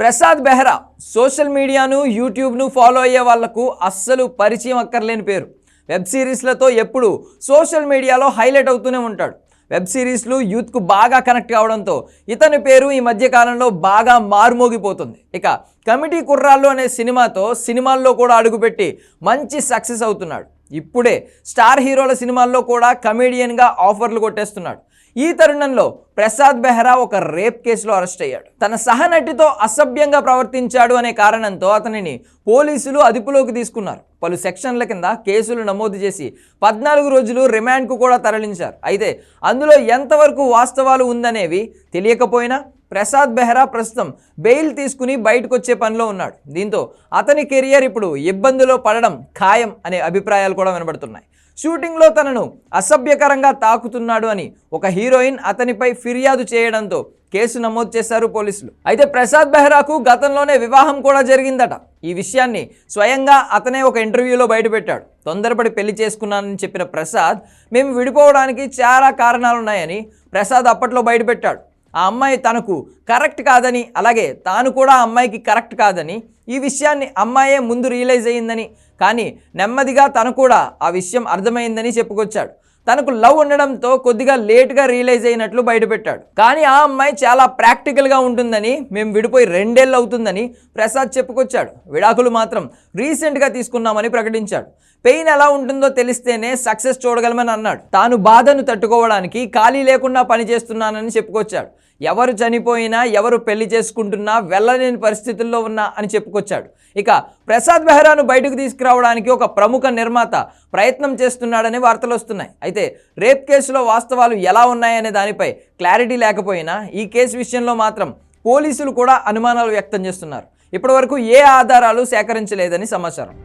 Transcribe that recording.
Prasad Behra social మీడియాను యూట్యూబ్ను follow అయ్యే వాళ్ళకు అస్సలు పరిచయం అక్కర్లేని పేరు. వెబ్ సిరీస్లతో ఎప్పుడు సోషల్ మీడియాలో హైలైట్ అవుతూనే ఉంటాడు. వెబ్ సిరీస్లు యూత్కు బాగా కనెక్ట్ కావడంతో ఇతని పేరు ఈ మధ్య కాలంలో బాగా మారుమోగిపోతుంది. ఇక కమిటీ కుర్రాళ్ళు అనే సినిమాతో సినిమాల్లో కూడా అడుగుపెట్టి మంచి సక్సెస్ అవుతున్నాడు. ఇప్పుడే స్టార్ హీరోల సినిమాల్లో కూడా కమేడియన్గా ఆఫర్లు కొట్టేస్తున్నాడు. ఈ తరుణంలో ప్రసాద్ బెహ్రా ఒక రేప్ కేసులో అరెస్ట్ అయ్యాడు. తన సహనటితో అసభ్యంగా ప్రవర్తించాడు అనే కారణంతో అతనిని పోలీసులు అదుపులోకి తీసుకున్నారు. పలు సెక్షన్ల కింద కేసులు నమోదు చేసి పద్నాలుగు రోజులు రిమాండ్కు కూడా తరలించారు. అయితే అందులో ఎంతవరకు వాస్తవాలు ఉందనేవి తెలియకపోయినా ప్రసాద్ బెహ్రా ప్రస్తుతం బెయిల్ తీసుకుని బయటకు వచ్చే పనిలో ఉన్నాడు. దీంతో అతని కెరియర్ ఇప్పుడు ఇబ్బందిలో పడడం ఖాయం అనే అభిప్రాయాలు కూడా వినబడుతున్నాయి. షూటింగ్లో తనను అసభ్యకరంగా తాకుతున్నాడు అని ఒక హీరోయిన్ అతనిపై ఫిర్యాదు చేయడంతో కేసు నమోదు చేశారు పోలీసులు. అయితే ప్రసాద్ బెహ్రాకు గతంలోనే వివాహం కూడా జరిగిందట. ఈ విషయాన్ని స్వయంగా అతనే ఒక ఇంటర్వ్యూలో బయటపెట్టాడు. తొందరపడి పెళ్ళి చేసుకున్నానని చెప్పిన ప్రసాద్ మేము విడిపోవడానికి చాలా కారణాలున్నాయని ప్రసాద్ అప్పట్లో బయటపెట్టాడు. ఆ అమ్మాయి తనకు కరెక్ట్ కాదని అలాగే తాను కూడా ఆ అమ్మాయికి కరెక్ట్ కాదని ఈ విషయాన్ని అమ్మాయే ముందు రియలైజ్ అయ్యిందని కానీ నెమ్మదిగా తను కూడా ఆ విషయం అర్థమైందని చెప్పుకొచ్చాడు. తనకు లవ్ ఉండడంతో కొద్దిగా లేట్గా రియలైజ్ అయినట్లు బయటపెట్టాడు. కానీ ఆ అమ్మాయి చాలా ప్రాక్టికల్గా ఉంటుందని మేము విడిపోయి రెండేళ్ళు అవుతుందని ప్రసాద్ చెప్పుకొచ్చాడు. విడాకులు మాత్రం రీసెంట్గా తీసుకున్నామని ప్రకటించాడు. పెయిన్ ఎలా ఉంటుందో తెలిస్తేనే సక్సెస్ చూడగలమని అన్నాడు. తాను బాధను తట్టుకోవడానికి ఖాళీ లేకుండా పని చేస్తున్నానని చెప్పుకొచ్చాడు. ఎవరు చనిపోయినా ఎవరు పెళ్ళి చేసుకుంటున్నా వెళ్ళలేని పరిస్థితుల్లో ఉన్నా అని చెప్పుకొచ్చాడు. ఇక ప్రసాద్ బెహ్రాను బయటకు తీసుకురావడానికి ఒక ప్రముఖ నిర్మాత ప్రయత్నం చేస్తున్నాడని వార్తలు వస్తున్నాయి. అయితే రేప్ కేసులో వాస్తవాలు ఎలా ఉన్నాయనే దానిపై క్లారిటీ లేకపోయినా ఈ కేసు విషయంలో మాత్రం పోలీసులు కూడా అనుమానాలు వ్యక్తం చేస్తున్నారు. ఇప్పటివరకు ఏ ఆధారాలు సేకరించలేదని సమాచారం.